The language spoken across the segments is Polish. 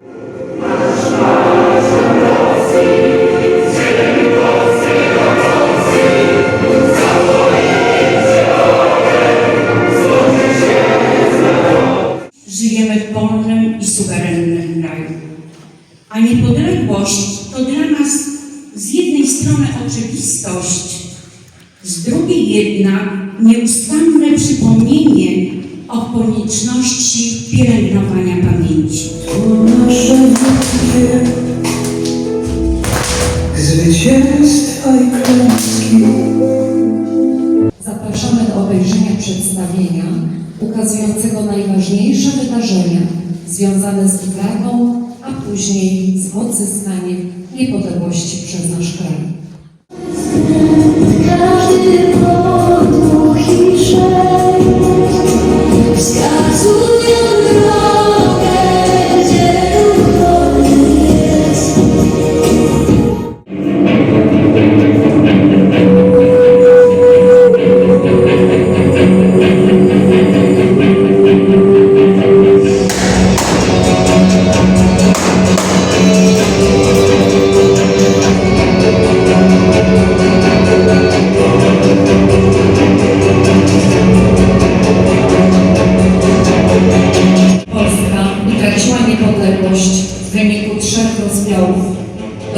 Żyjemy w wolnym i suwerennym kraju. A niepodległość to dla nas z jednej strony oczywistość, z drugiej jednak nieustanne przypomnienie o konieczności pielęgnowania pamięci. Przedstawienia ukazującego najważniejsze wydarzenia związane z utratą, a później z odzyskaniem niepodległości przez nasz kraj.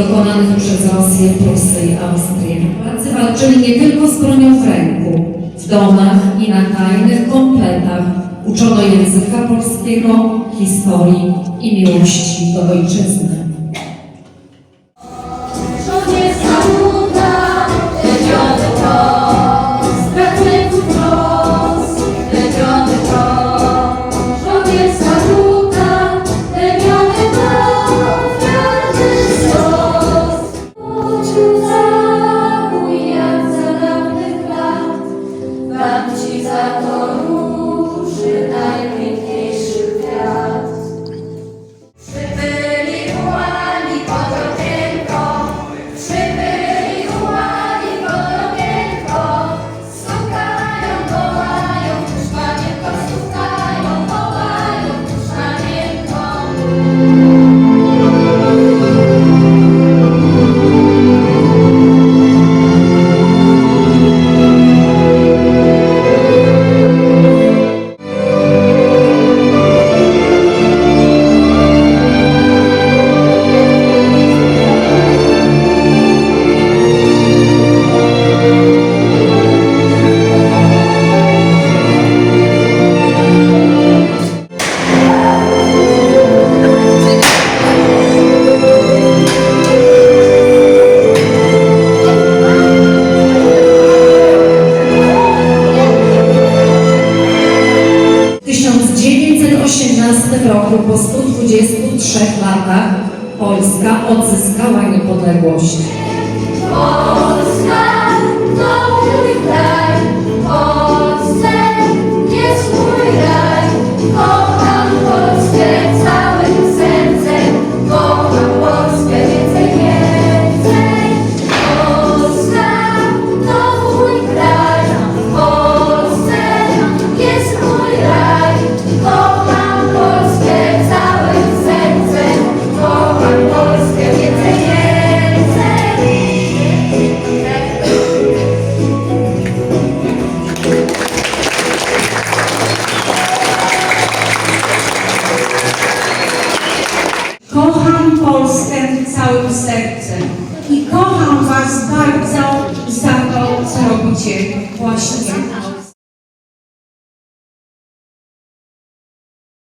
Dokonanych przez Rosję, Prusy i Austrię. Polacy walczyli nie tylko z bronią w ręku, w domach i na tajnych kompletach uczono języka polskiego, historii i miłości do ojczyzny. 1918 roku, po 123 latach, Polska odzyskała niepodległość. Polska to mój kraj, całym sercem. I kocham Was bardzo